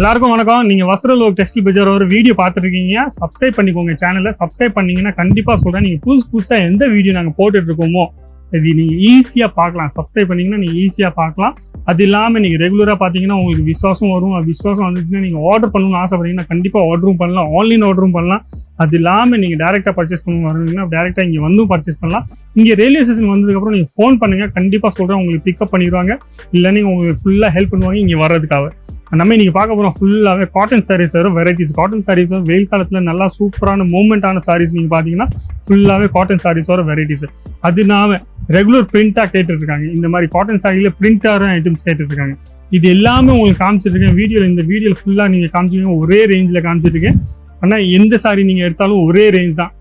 எல்லாருக்கும் வணக்கம். நீங்கள் வஸ்திரலோக் டெக்ஸ்டைல் பஜார் ஒரு வீடியோ பார்த்துருக்கீங்க. சப்ஸ்கிரைப் பண்ணிக்கோங்க சேனலை சப்ஸ்கிரைப் பண்ணிங்கன்னா கண்டிப்பாக சொல்கிறேன் நீங்கள் புதுசு புதுசாக எந்த வீடியோ நாங்கள் போட்டுட்ருக்கோமோ இது நீங்கள் ஈஸியாக பார்க்கலாம். சப்ஸ்கிரைப் பண்ணீங்கன்னா நீங்கள் ஈஸியாக பார்க்கலாம். அது இல்லாமல் நீங்கள் ரெகுலராக பார்த்தீங்கன்னா உங்களுக்கு விசுவாசம் வரும். விஸ்வாசம் விசுவாசம் வந்துச்சுன்னா நீங்கள் ஆர்டர் பண்ணணும்னு ஆசைப்படுறீங்கன்னா கண்டிப்பாக ஆர்டரும் பண்ணலாம். ஆன்லைன் ஆர்டரும் பண்ணலாம். அது இல்லாமல் நீங்கள் டேரெக்டாக பர்ச்சேஸ் பண்ண வரணும்னா டேரெக்டாக இங்கே வந்தும் பர்ச்சேஸ் பண்ணலாம். இங்கே ரயில்வே ஸ்டேஷன் வந்ததுக்கு அப்புறம் ஃபோன் பண்ணுங்க. கண்டிப்பாக சொல்கிறேன் உங்களுக்கு பிக்கப் பண்ணிடுவாங்க இல்லை நீங்கள் உங்களுக்கு ஃபுல்லாக ஹெல்ப் பண்ணுவாங்க. இங்கே வர்றதுக்காக. நம்ம இன்னைக்கு பார்க்க போகிறோம் ஃபுல்லாகவே காட்டன் சாரீஸ் வரும் வெரைட்டிஸ் காட்டன் சாரீஸ் வெயில் காலத்தில் நல்லா சூப்பரான மூமெண்ட்டான சாரீஸ் நீங்கள் பார்த்தீங்கன்னா ஃபுல்லாகவே காட்டன் சாரீஸ் வர வெரைட்டிஸ் அது நாம ரெகுலர் பிரிண்டாக கேட்டுட்டு இருக்காங்க இந்த மாதிரி காட்டன் சாரியில் பிரிண்டார ஐட்டம்ஸ் கேட்டுருக்காங்க இது எல்லாமே உங்களுக்கு காமிச்சிட்டு வீடியோவில் இந்த வீடியோ ஃபுல்லாக நீங்கள் காமிச்சிருக்கீங்க. ஒரே ரேஞ்சில் காமிச்சிட்டு ஆனால் எந்த சாரி நீங்கள் எடுத்தாலும் ஒரே ரேஞ்ச் தான்.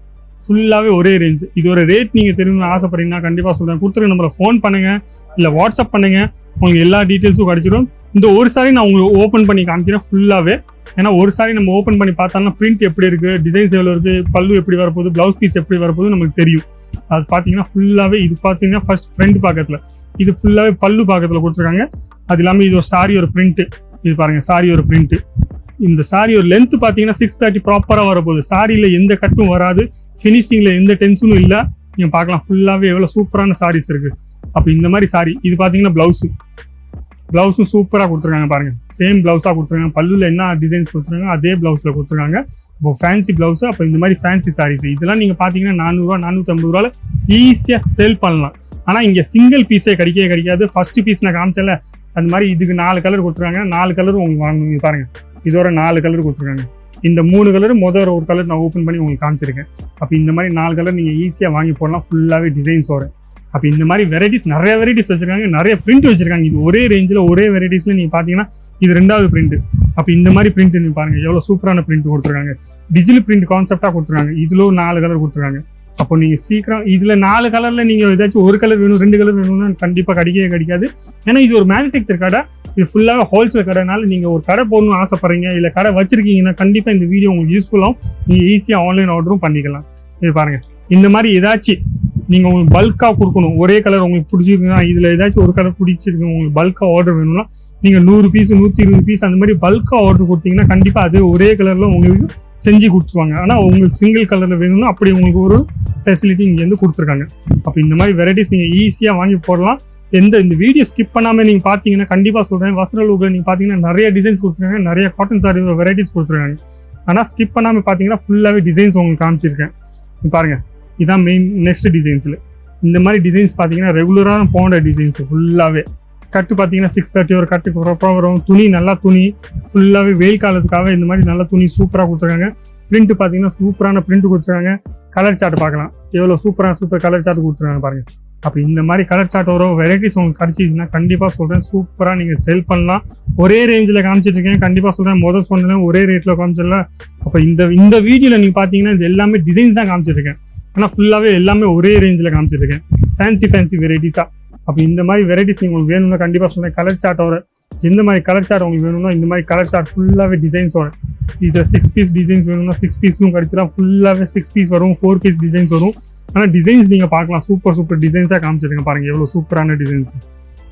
ஃபுல்லாகவே ஒரே ரேஞ்ச் இதோட ரேட் நீங்கள் தெரியும்னு ஆசைப்படுறீங்கன்னா கண்டிப்பாக சொல்கிறேன் கொடுத்துருக்க நம்மளை ஃபோன் பண்ணுங்கள் இல்லை வாட்ஸ்அப் பண்ணுங்கள் உங்களுக்கு எல்லா டீட்டெயில்ஸும் கிடைச்சிடும் இந்த ஒரு சாரி நான் உங்களுக்கு ஓப்பன் பண்ணி காமிக்கிறேன் ஃபுல்லாகவே ஏன்னா ஒரு சாரி நம்ம ஓப்பன் பண்ணி பார்த்தோம்னா பிரிண்ட் எப்படி இருக்குது டிசைன்ஸ் எவ்வளோ இருக்குது பல்லு எப்படி வரப்போகுது ப்ளவுஸ் பீஸ் எப்படி வரப்போகுது நமக்கு தெரியும். அது பார்த்தீங்கன்னா ஃபுல்லாகவே இது பார்த்தீங்கன்னா ஃபர்ஸ்ட் ஃப்ரண்ட் பக்கத்தில். இது ஃபுல்லாகவே பல்லு பக்கத்தில் கொடுத்துருக்காங்க. அது இல்லாமல் இது ஒரு சாரி ஒரு பிரிண்ட்டு இது பாருங்க சாரி ஒரு பிரிண்ட்டு இந்த சாரி ஒரு லென்த் பார்த்தீங்கன்னா சிக்ஸ் தேர்ட்டி ப்ராப்பராக வரப்போகுது. சாரியில் எந்த கட்டும் வராது. ஃபினிஷிங்கில் எந்த டென்ஷனும் இல்லை. நீங்கள் பார்க்கலாம் ஃபுல்லாகவே எவ்வளோ சூப்பரான சாரீஸ் இருக்குது அப்போ இந்த மாதிரி சாரி இது பார்த்தீங்கன்னா ப்ளவுஸு ப்ளவுஸும் சூப்பராக கொடுத்துருக்காங்க பாருங்க. சேம் ப்ளவுஸாக கொடுத்துருக்காங்க. பல்லுல என்ன டிசைன்ஸ் கொடுத்துருக்காங்க அதே ப்ளவுஸில் கொடுத்துருக்காங்க. இப்போ ஃபேன்சி ப்ளவுஸ் அப்போ இந்த மாதிரி ஃபேன்சி சாரீஸ் இதெல்லாம் நீங்கள் பார்த்தீங்கன்னா நானூறுரூவா நானூற்றம்பது ரூபாவில் ஈஸியாக சேல் பண்ணலாம். ஆனால் இங்கே சிங்கிள் பீஸே கிடைக்கவே கிடைக்காது. ஃபஸ்ட்டு பீஸ் நான் காமிச்சல அந்த மாதிரி இதுக்கு நாலு கலர் கொடுத்துருக்காங்க. நாலு கலர் உங்களுக்கு வாங்கணும் இங்க பாருங்க இதோட நாலு கலர் கொடுத்துருக்காங்க. இந்த மூணு கலர் முதல் ஒரு கலர் நான் ஓப்பன் பண்ணி உங்களுக்கு காமிச்சிருக்கேன். அப்போ இந்த மாதிரி நாலு கலர் நீங்கள் ஈஸியாக வாங்கி போடலாம். ஃபுல்லாகவே டிசைன்ஸோட அப்போ இந்த மாதிரி வெரைட்டிஸ் நிறைய வெரைட்டிஸ் வச்சிருக்காங்க நிறைய பிரிண்ட் வச்சிருக்காங்க. இது ஒரே ரேஞ்சில் ஒரே வெரைட்டிஸ்ல நீங்கள் பார்த்தீங்கன்னா இது ரெண்டாவது பிரிண்ட் அப்போ இந்த மாதிரி பிரிண்ட் நீங்கள் பாருங்கள் எவ்வளோ சூப்பரான பிரிண்ட் கொடுத்துருக்காங்க. டிஜிட்டல் பிரிண்ட் கான்செப்டாக கொடுத்துருக்காங்க. இதில் ஒரு நாலு கலர் கொடுத்துருக்காங்க. அப்போ நீங்கள் சீக்கிரம் இதில் நாலு கலரில் நீங்கள் ஏதாச்சும் ஒரு கலர் வேணும் ரெண்டு கலர் வேணும்னா கண்டிப்பாக கிடைக்கவே கிடைக்காது. ஏன்னா இது ஒரு மேனுஃபேக்சர் கடை. இது ஃபுல்லாக ஹோல்சேல் கடைனால நீங்கள் ஒரு கடை போடணும்னு ஆசைப்பட்றீங்க இல்லை கடை வச்சுருக்கீங்கன்னா கண்டிப்பாக இந்த வீடியோ உங்களுக்கு யூஸ்ஃபுல்லாகவும் நீங்கள் ஈஸியாக ஆன்லைன் ஆர்டரும் பண்ணிக்கலாம். இது பாருங்கள் இந்த மாதிரி ஏதாச்சும் நீங்கள் உங்களுக்கு பல்காக கொடுக்கணும். ஒரே கலர் உங்களுக்கு பிடிச்சிருக்குன்னா இதில் ஏதாச்சும் ஒரு கலர் பிடிச்சிருக்கு உங்களுக்கு பல்காக ஆர்டர் வேணும்னா நீங்கள் நூறு பீஸ் நூற்றி இருபது பீஸ் அந்த மாதிரி பல்காக ஆர்டர் கொடுத்தீங்கன்னா கண்டிப்பாக அது ஒரே கலரில் உங்களுக்கு செஞ்சு கொடுத்துருவாங்க. ஆனால் உங்களுக்கு சிங்கிள் கலரில் வேணும்னா அப்படி உங்களுக்கு ஒரு ஃபெசிலிட்டி இங்கேருந்து கொடுத்துருக்காங்க. அப்போ இந்த மாதிரி வெரைட்டிஸ் நீங்கள் ஈஸியாக வாங்கி போடலாம். எந்த இந்த வீடியோ ஸ்கிப் பண்ணாமல் நீங்கள் பார்த்தீங்கன்னா கண்டிப்பாக சொல்கிறேன் வஸ்திர லூக்கில் நீங்கள் பார்த்தீங்கன்னா நிறைய டிசைன்ஸ் கொடுத்துருக்காங்க. நிறைய காட்டன் சாரி வெரைட்டிஸ் கொடுத்துருக்காங்க. ஆனால் ஸ்கிப் பண்ணாமல் பார்த்தீங்கன்னா ஃபுல்லாகவே டிசைன்ஸ் உங்களுக்கு காமிச்சிருக்கேன். பாருங்கள் இதான் மெயின் நெக்ஸ்ட் டிசைன்ஸில் இந்த மாதிரி டிசைன்ஸ் பார்த்தீங்கன்னா ரெகுலராக போன்ற டிசைன்ஸ் ஃபுல்லாகவே கட்டு பார்த்தீங்கன்னா சிக்ஸ் தேர்ட்டி ஒரு கட்டுக்கு ப்ராப்பராக வரும். துணி நல்லா துணி ஃபுல்லாகவே வெயில் காலத்துக்காக இந்த மாதிரி நல்ல துணி சூப்பராக கொடுத்துருக்காங்க. பிரிண்ட் பார்த்தீங்கன்னா சூப்பரான பிரிண்ட் கொடுத்துருக்காங்க. கலர் சார்ட் பார்க்கலாம். எவ்வளோ சூப்பராக சூப்பர் கலர் சார்ட் கொடுத்துருக்காங்க பாருங்கள் அப்போ இந்த மாதிரி கலர் சார்ட் வரும். வெரைட்டிஸ் உங்களுக்கு கிடச்சிச்சின்னா கண்டிப்பாக சொல்கிறேன் சூப்பராக நீங்கள் செல் பண்ணலாம். ஒரே ரேஞ்சில் காமிச்சிட்டு இருக்கேன். கண்டிப்பாக சொல்கிறேன் முதல் சொன்னேன் ஒரே ரேட்டில் காமிச்சிடல அப்போ இந்த இந்த வீடியோவில் நீங்கள் பார்த்தீங்கன்னா இது எல்லாமே டிசைன்ஸ் தான் காமிச்சிருக்கேன் ஆனால் ஃபுல்லாகவே எல்லாமே ஒரே ரேஞ்சில் காமிச்சிருக்கேன். ஃபேன்சி ஃபேன்சி வெரைட்டிஸாக அப்போ இந்த மாதிரி வெரைட்டிஸ் நீங்கள் உங்களுக்கு வேணும்னா கண்டிப்பாக சொன்னேன் கலர் சார்ட்டோட எந்த மாதிரி கலர் சார்ட் உங்களுக்கு வேணும்னா இந்த மாதிரி கலர் சார்ட் ஃபுல்லாகவே டிசைன்ஸோட இதில் சிக்ஸ் பீஸ் டிசைன்ஸ் வேணும்னா சிக்ஸ் பீஸும் கிடச்சிடும் ஃபுல்லாகவே சிக்ஸ் பீஸ் வரும் ஃபோர் பீஸ் டிசைன்ஸ் வரும். ஆனால் டிசைன்ஸ் நீங்கள் பார்க்கலாம். சூப்பர் சூப்பர் டிசைன்ஸாக காமிச்சிருக்கேன் பாருங்க. எவ்வளோ சூப்பரான டிசைன்ஸ்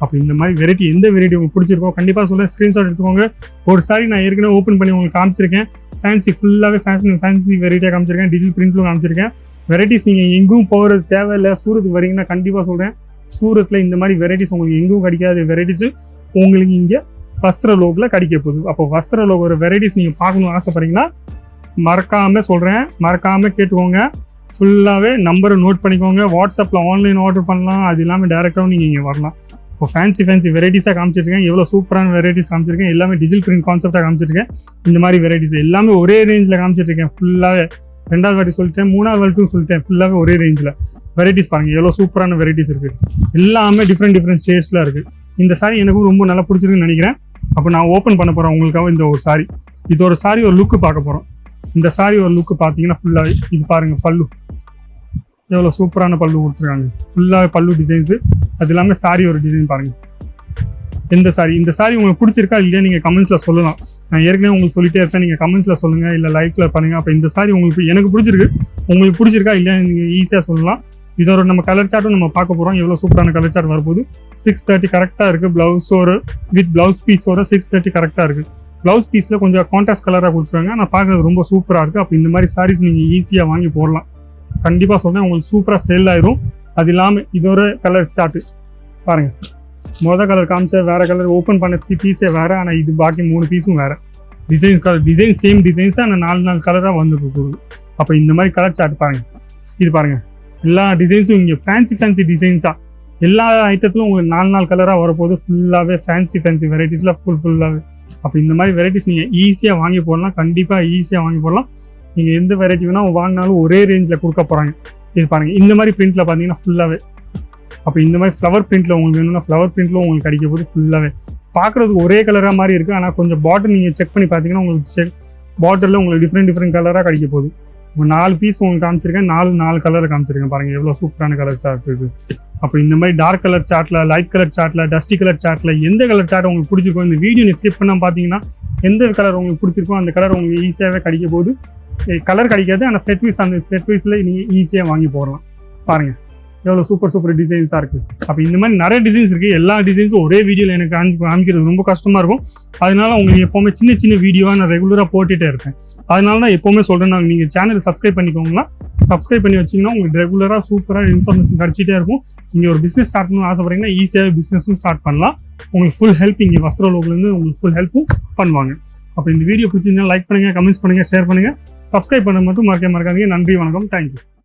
அப்போ இந்த மாதிரி வெரைட்டி எந்த வெரைட்டி உங்களுக்கு பிடிச்சிருக்கோ கண்டிப்பாக சொல்கிறேன் ஸ்க்ரீன்ஷாட் எடுத்துக்கோங்க. ஒரு சாரி நான் ஏற்கனவே ஓப்பன் பண்ணி உங்களுக்கு காமிச்சிருக்கேன். ஃபேன்சி ஃபுல்லாகவே ஃபேஷன் ஃபேன்சி வெரைட்டியாக காமிச்சிருக்கேன். டிஜிட்டல் பிரிண்ட்லும் காமிச்சிருக்கேன். வெரைட்டிஸ் நீங்கள் எங்கும் போகிறது தேவையில்லை. சூரத்துக்கு வரீங்கன்னா கண்டிப்பாக சொல்கிறேன் சூரத்தில் இந்த மாதிரி வெரைட்டிஸ் உங்களுக்கு எங்கும் கிடைக்காத. வெரைட்டிஸும் உங்களுக்கு இங்கே வஸ்திர லோகில் கிடைக்க போகுது. அப்போ வஸ்திர லோகோட வெரைட்டிஸ் நீங்கள் பார்க்கணும்னு ஆசைப்பட்றீங்கன்னா மறக்காமல் சொல்கிறேன் மறக்காமல் கேட்டுக்கோங்க. ஃபுல்லாகவே நம்பரை நோட் பண்ணிக்கோங்க. வாட்ஸ்அப்பில் ஆன்லைன் ஆர்டர் பண்ணலாம். அது இல்லாமல் டேரெக்டாகவும் நீங்கள் இங்கே வரலாம். இப்போ ஃபேன்சி ஃபேன்சி வெரைட்டிஸாக காமிச்சிருக்கேன். எவ்வளோ சூப்பரான வெரைட்டிஸ் காமிச்சிருக்கேன். எல்லாமே டிஜிட்டல் பிரிண்ட் கான்செப்டாக காமிச்சிருக்கேன். இந்த மாதிரி வெரைட்டிஸ் எல்லாமே ஒரே ரேஞ்சில் காமிச்சிருக்கேன். ஃபுல்லாகவே ரெண்டாவது வாட்டி சொல்லிட்டேன் மூணாவது வாட்டியும் சொல்லிட்டேன். ஃபுல்லாகவே ஒரே ரேஞ்சில் வெரைட்டிஸ் பாருங்கள் எவ்வளோ சூப்பரான வெரைட்டிஸ் இருக்குது எல்லாமே டிஃப்ரெண்ட் டிஃப்ரெண்ட் ஷேட்ஸில் இருக்குது இந்த சாரி எனக்கும் ரொம்ப நல்லா பிடிச்சிருக்குன்னு நினைக்கிறேன். அப்போ நான் ஓப்பன் பண்ண போகிறேன் உங்களுக்காக இந்த ஒரு சாரி இது ஒரு சாரி ஒரு லுக்கு பார்க்க போகிறோம் இந்த சாரி ஒரு லுக்கு பார்த்தீங்கன்னா ஃபுல்லாகவே இது பாருங்கள் பல்லு. எவ்வளோ சூப்பரான பல்லு கொடுத்துருக்காங்க. ஃபுல்லாக பல்லு டிசைன்ஸு அது இல்லாமல் சாரி ஒரு டிசைன் பாருங்கள் எந்த சாரி இந்த சாரி உங்களுக்கு பிடிச்சிருக்கா இல்லையா நீங்கள் கமெண்ட்ஸில் சொல்லலாம். நான் ஏற்கனவே உங்களுக்கு சொல்லிட்டே இருக்கேன் நீங்கள் கமெண்ட்ஸில் சொல்லுங்கள் இல்லை லைக்கில் பண்ணுங்கள் அப்போ இந்த சாரி உங்களுக்கு எனக்கு பிடிச்சிருக்கு. உங்களுக்கு பிடிச்சிருக்கா இல்லையா நீங்கள் ஈஸியாக சொல்லலாம். இதோட நம்ம கலர் சார்ட்டும் நம்ம பார்க்க போகிறோம் எவ்வளோ சூப்பரான கலர் சார்ட் வரப்போகுது. சிக்ஸ் தேர்ட்டி கரெக்டாக இருக்குது ப்ளவுஸோட வித் ப்ளவுஸ் பீஸோட சிக்ஸ் தேர்ட்டி கரெக்டாக இருக்குது ப்ளவுஸ் பீஸில் கொஞ்சம் கான்ட்ராஸ்ட் கலராக கொடுத்துருக்காங்க. நான் பார்க்குறது ரொம்ப சூப்பராக இருக்குது அப்போ இந்த மாதிரி சாரீஸ் நீங்கள் ஈஸியாக வாங்கி போடலாம். கண்டிப்பாக சொல்கிறேன் உங்களுக்கு சூப்பராக சேல் ஆயிரும். அது இல்லாமல் இதோட கலர் ஷார்ட்டு பாருங்க. மொதல் கலர் காமிச்ச வேறு கலர் ஓப்பன் பண்ண சி பீஸே வேறு ஆனால் இது பாக்கி மூணு பீஸும் வேறு. Design colour design same designs ஆனால் நாலு நாலு கலராக வந்துட்டு போகுது அப்போ இந்த மாதிரி கலர் சார்ட் பாருங்க. இது பாருங்கள் எல்லா டிசைன்ஸும் இங்கே ஃபேன்சி ஃபேன்சி டிசைன்ஸாக எல்லா ஐட்டத்திலும் உங்களுக்கு நாலு நாலு கலராக வரப்போகுது. ஃபுல்லாகவே ஃபேன்சி ஃபேன்சி வெரைட்டிஸில் ஃபுல் ஃபுல்லாகவே அப்போ இந்த மாதிரி வெரைட்டிஸ் நீங்கள் ஈஸியாக வாங்கி போடலாம். கண்டிப்பாக ஈஸியாக வாங்கி போடலாம். நீங்கள் எந்த வெரைட்டி வேணால் வாங்கினாலும் ஒரே ரேஞ்சில் கொடுக்க போகிறாங்க இது பாருங்கள் இந்த மாதிரி பிரிண்ட்டில் பார்த்தீங்கன்னா ஃபுல்லாகவே அப்போ இந்த மாதிரி ஃப்ளவர் பிரிண்ட்டில் உங்களுக்கு வேணும்னா ஃப்ளவர் பிரிண்ட்டில் உங்களுக்கு கிடைக்க போது ஃபுல்லாகவே பார்க்குறதுக்கு ஒரே கலராக மாதிரி இருக்குது ஆனால் கொஞ்சம் பாட்டில் நீங்கள் செக் பண்ணி பார்த்தீங்கன்னா உங்களுக்கு செக் பாட்டிலில் உங்களுக்கு டிஃப்ரெண்ட் டிஃப்ரெண்ட் கலராக கிடைக்க போகுது. இப்போ நாலு பீஸ் உங்களுக்கு காமிச்சிருக்கேன் நாலு நாலு கலர் காமிச்சிருக்கேன் பாருங்கள் எவ்வளோ சூப்பரான கலர் சார்ட் இருக்குது அப்போ இந்த மாதிரி டார்க் கலர் சார்ட்டில் லைட் கலர் சார்ட்டில் டஸ்டி கலர் சார்ட்டில் எந்த கலர் சார்ட் உங்களுக்கு பிடிச்சிருக்கோ இந்த வீடியோ நீ ஸ்கிப் பண்ணால் பார்த்தீங்கன்னா எந்த கலர் உங்களுக்கு பிடிச்சிருக்கோ அந்த கலர் உங்களுக்கு ஈஸியாகவே கிடைக்க போகுது. கலர் கிடைக்காது. ஆனால் செட் வைஸ் அந்த செட் வைஸில் நீங்கள் ஈஸியாக வாங்கி போடலாம். பாருங்கள் எவ்வளோ சூப்பர் சூப்பர் டிசைன்ஸாக இருக்குது அப்போ இந்த மாதிரி நிறைய டிசைன்ஸ் இருக்குது எல்லா டிசைன்ஸும் ஒரே வீடியோவில் எனக்கு காமி காமிக்கிறது ரொம்ப கஷ்டமாக இருக்கும். அதனால உங்களுக்கு எப்போவுமே சின்ன சின்ன வீடியோவாக நான் ரெகுலராக போட்டுகிட்டே இருப்பேன். அதனால தான் எப்போவுமே சொல்கிறேன் நான் நீங்கள் சேனல் சப்ஸ்கிரைப் பண்ணிக்கோங்களா? சப்ஸ்கிரைப் பண்ணி வச்சிங்கன்னா உங்களுக்கு ரெகுலராக சூப்பராக இன்ஃபர்மேஷன் கிடச்சிட்டே இருக்கும். நீங்கள் ஒரு பிஸ்னஸ் ஸ்டார்ட் பண்ணணும்னு ஆசைப்படுறீங்கன்னா ஈஸியாக பிஸ்னஸும் ஸ்டார்ட் பண்ணலாம். உங்களுக்கு ஃபுல் ஹெல்ப் இங்கே வஸ்திரலோகலேருந்து உங்களுக்கு ஃபுல் ஹெல்ப்பும் பண்ணுவாங்க. அப்போ இந்த வீடியோ பிடிச்சிருந்தா லைக் பண்ணுங்கள் கமெண்ட்ஸ் பண்ணுங்கள் ஷேர் பண்ணுங்கள் சப்ஸ்கிரைப் பண்ண மட்டும் மறக்க மறக்காதீங்க. நன்றி வணக்கம். தேங்க்யூ